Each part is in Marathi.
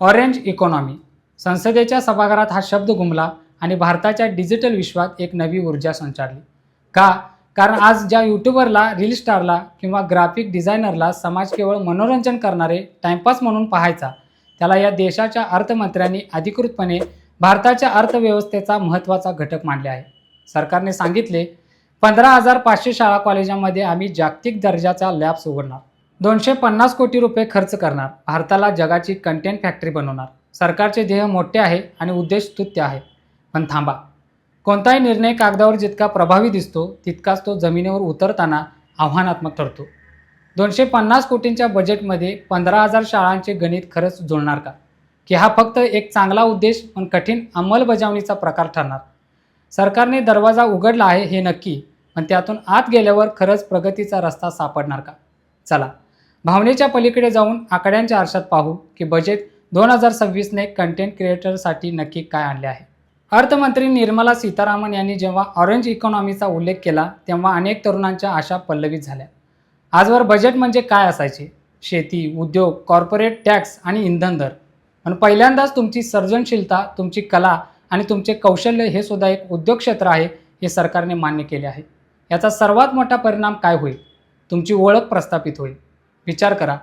ऑरेंज इकॉनॉमी संसदेच्या सभागृहात हा शब्द घुमला आणि भारताच्या डिजिटल विश्वात एक नवी ऊर्जा संचारली. का? कारण आज ज्या यूट्यूबरला रील स्टारला किंवा ग्राफिक डिझायनरला समाज केवळ मनोरंजन करणारे टाइमपास म्हणून पाहायचा त्याला या देशाच्या अर्थमंत्र्यांनी अधिकृतपणे भारताच्या अर्थव्यवस्थेचा महत्त्वाचा घटक मानले आहे. सरकारने सांगितले पंधरा हजार पाचशे शाळा कॉलेजांमध्ये आम्ही जागतिक दर्जाचा लॅब्स उघडणार. दोनशे पन्नास कोटी रुपये खर्च करणार भारताला जगाची कंटेंट फॅक्टरी बनवणार. सरकारचे ध्येय मोठे आहे आणि उद्देश स्तुत्य आहे. पण थांबा. कोणताही निर्णय कागदावर जितका प्रभावी दिसतो तितकाच तो जमिनीवर उतरताना आव्हानात्मक ठरतो. दोनशे पन्नास कोटींच्या बजेटमध्ये पंधरा हजार शाळांचे गणित खरंच जुळणार का? की हा फक्त एक चांगला उद्देश पण कठीण अंमलबजावणीचा प्रकार ठरणार? सरकारने दरवाजा उघडला आहे हे नक्की पण त्यातून आत गेल्यावर खरंच प्रगतीचा रस्ता सापडणार का? चला भावनेच्या पलीकडे जाऊन आकड्यांच्या आरशात पाहू की बजेट दोन हजार सव्वीसने कंटेंट क्रिएटरसाठी नक्की काय आणले आहे. अर्थमंत्री निर्मला सीतारामन यांनी जेव्हा ऑरेंज इकॉनॉमीचा उल्लेख केला तेव्हा अनेक तरुणांच्या आशा पल्लवित झाल्या. आजवर बजेट म्हणजे काय असायचे? शेती उद्योग कॉर्पोरेट टॅक्स आणि इंधन दर. पण पहिल्यांदाच तुमची सर्जनशीलता तुमची कला आणि तुमचे कौशल्य हे सुद्धा एक उद्योग क्षेत्र आहे हे सरकारने मान्य केले आहे. याचा सर्वात मोठा परिणाम काय होईल? तुमची ओळख प्रस्थापित होईल. विचार करा.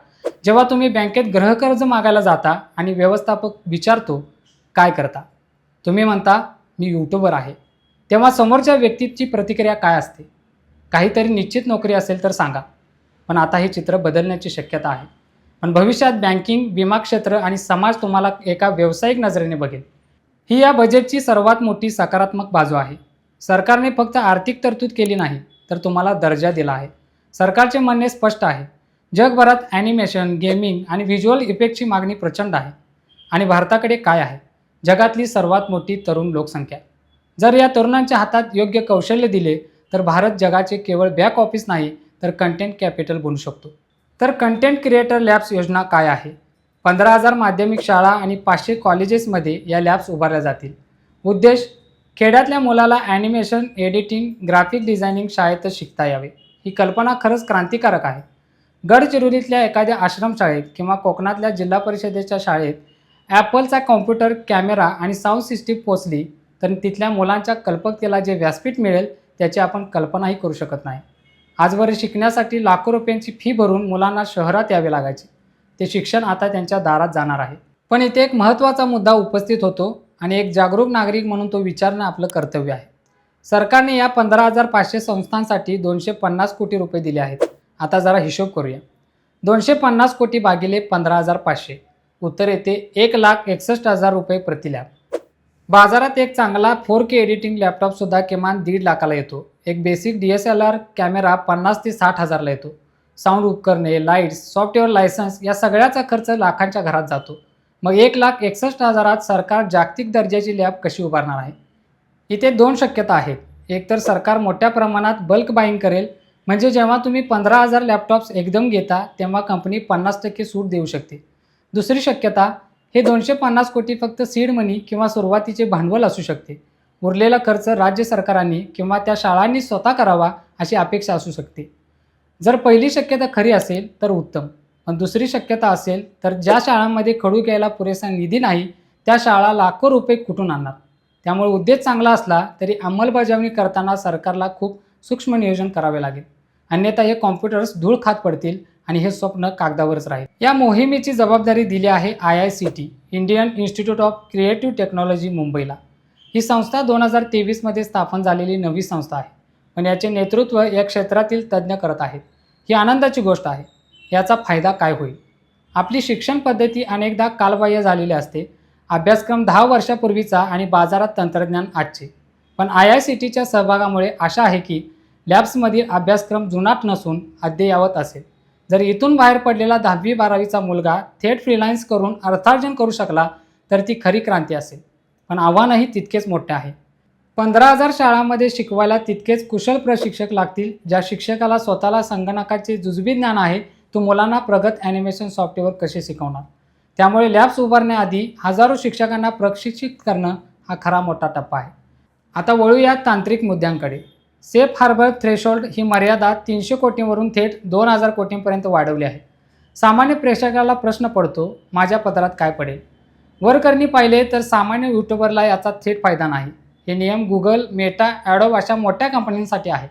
जेव्हा तुम्ही बँकेत गृहकर्ज मागायला जाता आणि व्यवस्थापक विचारतो काय करता? तुम्ही म्हणता मी यूट्यूबर आहे. तेव्हा समोरच्या व्यक्तीची प्रतिक्रिया काय असते? काहीतरी निश्चित नोकरी असेल तर सांगा. पण आता हे चित्र बदलण्याची शक्यता आहे. पण भविष्यात बँकिंग विमा क्षेत्र आणि समाज तुम्हाला एका व्यावसायिक नजरेने बघेल. ही या बजेटची सर्वात मोठी सकारात्मक बाजू आहे. सरकारने फक्त आर्थिक तरतूद केली नाही तर तुम्हाला दर्जा दिला आहे. सरकारचे म्हणणे स्पष्ट आहे. जगभरात ॲनिमेशन गेमिंग आणि व्हिज्युअल इफेक्टची मागणी प्रचंड आहे. आणि भारताकडे काय आहे? जगातली सर्वात मोठी तरुण लोकसंख्या. जर या तरुणांच्या हातात योग्य कौशल्य दिले तर भारत जगाचे केवळ बॅक ऑफिस नाही तर कंटेंट कॅपिटल बनू शकतो. तर कंटेंट क्रिएटर लॅब्स योजना काय आहे? पंधरा हजार माध्यमिक शाळा आणि पाचशे कॉलेजेसमध्ये या लॅब्स उभारल्या जातील. उद्देश? खेड्यातल्या मुलाला ॲनिमेशन एडिटिंग ग्राफिक डिझायनिंग शाळेतच शिकता यावे. ही कल्पना खरंच क्रांतिकारक आहे. गडचिरोलीतल्या एखाद्या आश्रमशाळेत किंवा कोकणातल्या जिल्हा परिषदेच्या शाळेत ॲपलचा कॉम्प्युटर कॅमेरा आणि साऊंड सिस्टीम पोचली तर तिथल्या मुलांच्या कल्पकतेला जे व्यासपीठ मिळेल त्याची आपण कल्पनाही करू शकत नाही. आजवर शिकण्यासाठी लाखो रुपयांची फी भरून मुलांना शहरात यावे लागायचे. ते शिक्षण आता त्यांच्या दारात जाणार आहे. पण इथे एक महत्त्वाचा मुद्दा उपस्थित होतो आणि एक जागरूक नागरिक म्हणून तो विचारणं आपलं कर्तव्य आहे. सरकारने या पंधरा हजार पाचशे संस्थांसाठी दोनशे पन्नास कोटी रुपये दिले आहेत. आता जरा हिशोब करूया. दोनशे पन्नास कोटी भागिले पंधरा हजार पाचशे. उत्तर येते एक लाख एकसष्ट हजार रुपये प्रति लॅब. बाजारात एक चांगला फोर के एडिटिंग लॅपटॉपसुद्धा किमान दीड लाखाला येतो. एक basic D S L R camera पन्नास ते साठ हजारला येतो. साऊंड उपकरणे लाईट्स सॉफ्टवेअर लायसन्स या सगळ्याचा खर्च लाखांच्या घरात जातो. मग एक लाख एकसष्ट हजारात सरकार जागतिक दर्जाची लॅब कशी उभारणार आहे? इथे दोन शक्यता आहेत. एकतर सरकार मोठ्या प्रमाणात बल्क बाईंग करेल. म्हणजे जेव्हा तुम्ही पंधरा हजार लॅपटॉप्स एकदम घेता तेव्हा कंपनी पन्नास टक्के सूट देऊ शकते. दुसरी शक्यता हे दोनशे पन्नास कोटी फक्त सीड मनी किंवा सुरुवातीचे भांडवल असू शकते. उरलेला खर्च राज्य सरकारांनी किंवा त्या शाळांनी स्वतः करावा अशी अपेक्षा असू शकते. जर पहिली शक्यता खरी असेल तर उत्तम. पण दुसरी शक्यता असेल तर ज्या शाळांमध्ये खडू घ्यायला पुरेसा निधी नाही त्या शाळा लाखो रुपये कुठून आणणार? त्यामुळे उद्देश चांगला असला तरी अंमलबजावणी करताना सरकारला खूप सूक्ष्म नियोजन करावे लागेल. अन्यथा हे कॉम्प्युटर्स धूळ खात पडतील आणि हे स्वप्न कागदावरच राहील. या मोहिमेची जबाबदारी दिली आहे I I C T Indian Institute of Creative Technology मुंबईला. ही संस्था दोन हजार तेवीसमध्ये स्थापन झालेली नवी संस्था आहे पण याचे नेतृत्व या क्षेत्रातील तज्ज्ञ करत आहेत. ही आनंदाची गोष्ट आहे. याचा फायदा काय होईल? आपली शिक्षण पद्धती अनेकदा कालबाह्य झालेली असते. अभ्यासक्रम दहा वर्षापूर्वीचा आणि बाजारात तंत्रज्ञान आजचे. पण आय आय सी टीच्या सहभागामुळे आशा आहे की लॅब्समधील अभ्यासक्रम जुनाट नसून अद्ययावत असेल. जर इथून बाहेर पडलेला दहावी बारावीचा मुलगा थेट फ्रीलान्स करून अर्थार्जन करू शकला तर ती खरी क्रांती असेल. पण आव्हानही तितकेच मोठे आहे. पंधरा हजार शाळांमध्ये शिकवायला तितकेच कुशल प्रशिक्षक लागतील ज्या शिक्षकाला स्वतःला संगणकाचे जुजबी ज्ञान आहे तो मुलांना प्रगत ॲनिमेशन सॉफ्टवेअर कसे शिकवणार? त्यामुळे लॅब्स उभारण्याआधी हजारो शिक्षकांना प्रशिक्षित करणं हा खरा मोठा टप्पा आहे. आता वळूया तांत्रिक मुद्द्यांकडे. सेफ हार्बर थ्रेशोल्ड ही मर्यादा तीनशे कोटींवरून थेट दोन हजार कोटींपर्यंत वाढवली आहे. सामान्य प्रेक्षकाला प्रश्न पडतो माझ्या पदरात काय पडेल? वरकरणी पाहिले तर सामान्य यूट्यूबरला याचा थेट फायदा नाही. हे नियम गुगल मेटा ॲडोब अशा मोठ्या कंपन्यांसाठी आहे.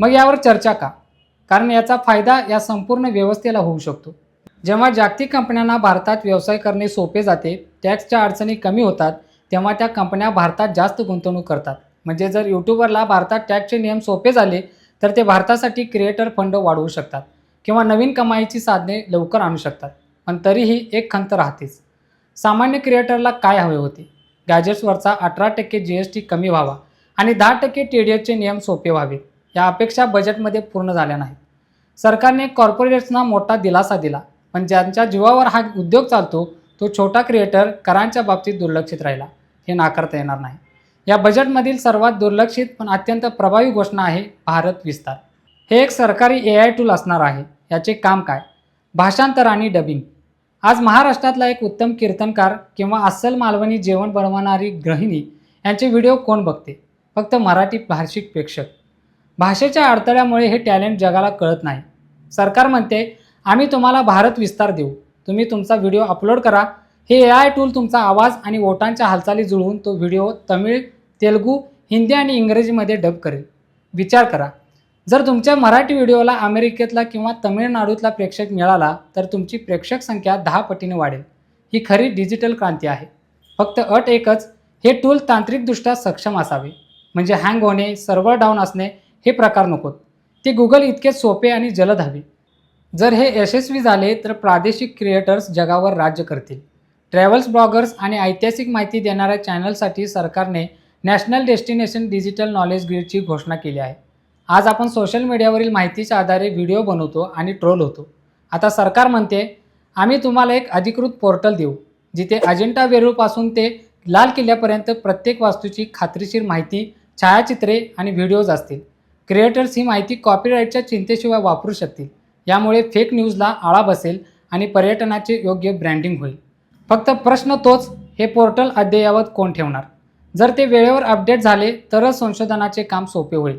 मग यावर चर्चा का? कारण याचा फायदा या संपूर्ण व्यवस्थेला होऊ शकतो. जेव्हा जागतिक कंपन्यांना भारतात व्यवसाय करणे सोपे जाते टॅक्सच्या अडचणी कमी होतात तेव्हा त्या कंपन्या भारतात जास्त गुंतवणूक करतात. म्हणजे जर यूट्यूबरला भारतात टॅक्सचे नियम सोपे झाले तर ते भारतासाठी क्रिएटर फंड वाढवू शकतात किंवा नवीन कमाईची साधने लवकर आणू शकतात. पण तरीही एक खंत राहतेच. सामान्य क्रिएटरला काय हवे होते? गॅजेट्सवरचा अठरा टक्के जी एस टी कमी व्हावा आणि दहा टक्के टी डी एसचे नियम सोपे व्हावे या अपेक्षा बजेटमध्ये पूर्ण झाल्या नाहीत. सरकारने कॉर्पोरेट्सना मोठा दिलासा दिला पण ज्यांच्या जीवावर हा उद्योग चालतो तो छोटा क्रिएटर करांच्या बाबतीत दुर्लक्षित राहिला. हे नाकारता येणार नाही. या बजेटमधील सर्वात दुर्लक्षित पण अत्यंत प्रभावी घोषणा आहे भारत विस्तार. हे एक सरकारी ए आय टूल असणार आहे. याचे काम काय? भाषांतर आणि डबिंग आज महाराष्ट्रातला एक उत्तम कीर्तनकार किंवा अस्सल मालवणी जेवण बनवणारी गृहिणी यांचे व्हिडिओ कोण बघते? फक्त मराठी भाषिक प्रेक्षक. भाषेच्या अडथळ्यामुळे हे टॅलेंट जगाला कळत नाही. सरकार म्हणते आम्ही तुम्हाला भारत विस्तार देऊ. तुम्ही तुमचा व्हिडिओ अपलोड करा. हे ए आय टूल तुमचा आवाज आणि वोटांच्या हालचाली जुळवून तो व्हिडिओ तमिळ तेलुगू हिंदी आणि इंग्रजीमध्ये डब करेल. विचार करा. जर तुमच्या मराठी व्हिडिओला अमेरिकेतला किंवा तमिळनाडूतला प्रेक्षक मिळाला तर तुमची प्रेक्षक संख्या दहा पटीने वाढेल. ही खरी डिजिटल क्रांती आहे. फक्त अट एकच हे टूल तांत्रिकदृष्ट्या सक्षम असावे. म्हणजे हँग होणे सर्व्हर डाऊन असणे हे प्रकार नकोत. ते गुगल इतके सोपे आणि जलद हवे. जर हे यशस्वी झाले तर प्रादेशिक क्रिएटर्स जगावर राज्य करतील. ट्रॅव्हल्स ब्लॉगर्स आणि ऐतिहासिक माहिती देणाऱ्या चॅनलसाठी सरकारने नॅशनल डेस्टिनेशन डिजिटल नॉलेज ग्रीडची घोषणा केली आहे. आज आपण सोशल मीडियावरील माहितीच्या आधारे व्हिडिओ बनवतो आणि ट्रोल होतो. आता सरकार म्हणते आम्ही तुम्हाला एक अधिकृत पोर्टल देऊ जिथे अजिंठा वेरूळपासून ते लाल किल्ल्यापर्यंत प्रत्येक वास्तूची खात्रीशीर माहिती छायाचित्रे आणि व्हिडिओज असतील. क्रिएटर्स ही माहिती कॉपीराईटच्या चिंतेशिवाय वापरू शकतील. यामुळे फेक न्यूजला आळा बसेल आणि पर्यटनाचे योग्य ब्रँडिंग होईल. फक्त प्रश्न तोच हे पोर्टल अद्ययावत कोण ठेवणार? जर ते वेळेवर अपडेट झाले तरच संशोधनाचे काम सोपे होईल.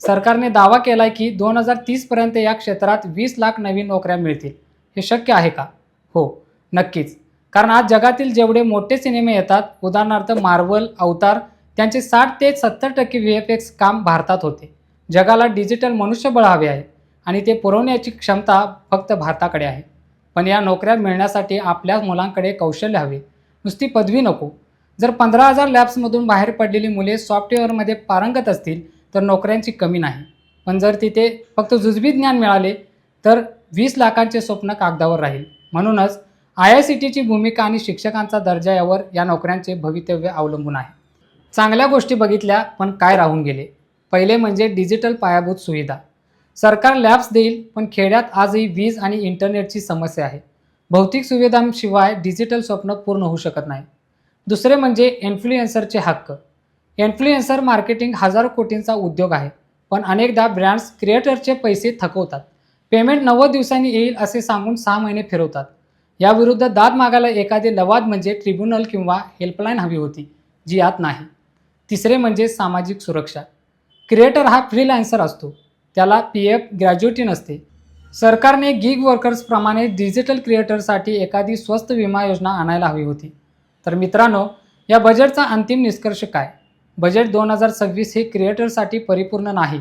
सरकारने दावा केला आहे की दोन हजार तीसपर्यंत या क्षेत्रात वीस लाख नवीन नोकऱ्या मिळतील. हे शक्य आहे का? हो नक्कीच. कारण आज जगातील जेवढे मोठे सिनेमे येतात उदाहरणार्थ मार्वल अवतार त्यांचे साठ ते सत्तर टक्के व्ही एफ एक्स काम भारतात होते. जगाला डिजिटल मनुष्यबळ हवे आहे आणि ते पुरवण्याची क्षमता फक्त भारताकडे आहे. पण या नोकऱ्या मिळण्यासाठी आपल्या मुलांकडे कौशल्य हवे. नुसती पदवी नको. जर पंधरा हजार लॅब्समधून बाहेर पडलेली मुले सॉफ्टवेअरमध्ये पारंगत असतील तर नोकऱ्यांची कमी नाही. पण जर तिथे फक्त जुजबी ज्ञान मिळाले तर वीस लाखांचे स्वप्न कागदावर राहील. म्हणूनच आय आय सी टीची भूमिका आणि शिक्षकांचा दर्जा यावर या नोकऱ्यांचे भवितव्य अवलंबून आहे. चांगल्या गोष्टी बघितल्या पण काय राहून गेले? पहिले म्हणजे डिजिटल पायाभूत सुविधा. सरकार लॅब्स देईल पण खेड्यात आजही वीज आणि इंटरनेटची समस्या आहे. भौतिक सुविधांशिवाय डिजिटल स्वप्न पूर्ण होऊ शकत नाही. दुसरे म्हणजे इन्फ्लुएन्सरचे हक्क. इन्फ्लुएन्सर मार्केटिंग हजारो कोटींचा उद्योग आहे पण अनेकदा ब्रँड्स क्रिएटरचे पैसे थकवतात. पेमेंट नव्वद दिवसांनी येईल असे सांगून सहा महिने फिरवतात. याविरुद्ध दाद मागायला एखादे लवाद म्हणजे ट्रिब्युनल किंवा हेल्पलाईन हवी होती जी यात नाही. तिसरे म्हणजे सामाजिक सुरक्षा. क्रिएटर हा फ्रीलान्सर असतो. त्याला पी एफ ग्रॅज्युएटी नसते. सरकारने गिग वर्कर्सप्रमाणे डिजिटल क्रिएटरसाठी एखादी स्वस्त विमा योजना आणायला हवी होती. तर मित्रांनो या बजेटचा अंतिम निष्कर्ष काय? बजेट दोन हजार सव्वीस हे क्रिएटरसाठी परिपूर्ण नाही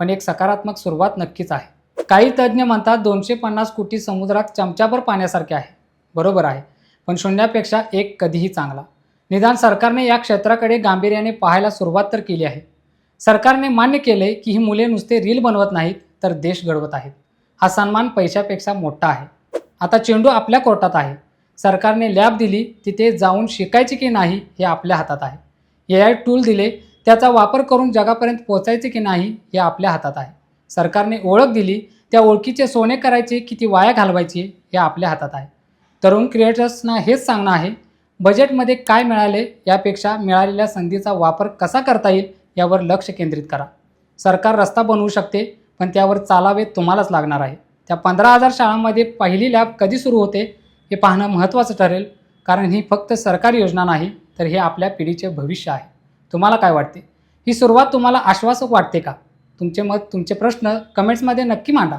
पण एक सकारात्मक सुरुवात नक्कीच आहे. काही तज्ज्ञ म्हणतात दोनशे पन्नास कोटी समुद्रात चमच्याभर पाण्यासारखे आहे. बरोबर आहे पण शून्यापेक्षा एक कधीही चांगला. निदान सरकारने या क्षेत्राकडे गांभीर्याने पाहायला सुरुवात तर केली आहे. सरकारने मान्य केले की ही मुले नुसते रील बनवत नाहीत तर देश घडवत आहेत. हा सन्मान पैशापेक्षा मोठा आहे. आता चेंडू आपल्या कोर्टात आहे. सरकारने लॅब दिली तिथे जाऊन शिकायचे की नाही हे आपल्या हातात आहे. ए आय टूल दिले त्याचा वापर करून जगापर्यंत पोचायचे की नाही हे आपल्या हातात आहे. सरकारने ओळख दिली त्या ओळखीचे सोने करायचे की ती वाया घालवायची हे आपल्या हातात आहे. तरुण क्रिएटर्सना हेच सांगणं आहे बजेटमध्ये काय मिळाले यापेक्षा मिळालेल्या संधीचा वापर कसा करता येईल यावर लक्ष केंद्रित करा. सरकार रस्ता बनवू शकते पण त्यावर चालावे तुम्हालाच लागणार आहे. त्या पंधरा हजार शाळांमध्ये पहिली लॅब कधी सुरू होते हे पाहणं महत्त्वाचं ठरेल. कारण ही फक्त सरकारी योजना नाही तर हे आपल्या पिढीचे भविष्य आहे. तुम्हाला काय वाटते? ही सुरुवात तुम्हाला आश्वासक वाटते का? तुमचे मत तुमचे प्रश्न कमेंट्समध्ये नक्की मांडा.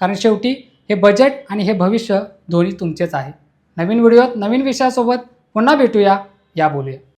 कारण शेवटी हे बजेट आणि हे भविष्य दोन्ही तुमचेच आहे. नवीन व्हिडिओत नवीन विषयासोबत पुन्हा भेटूया. या बोलूया.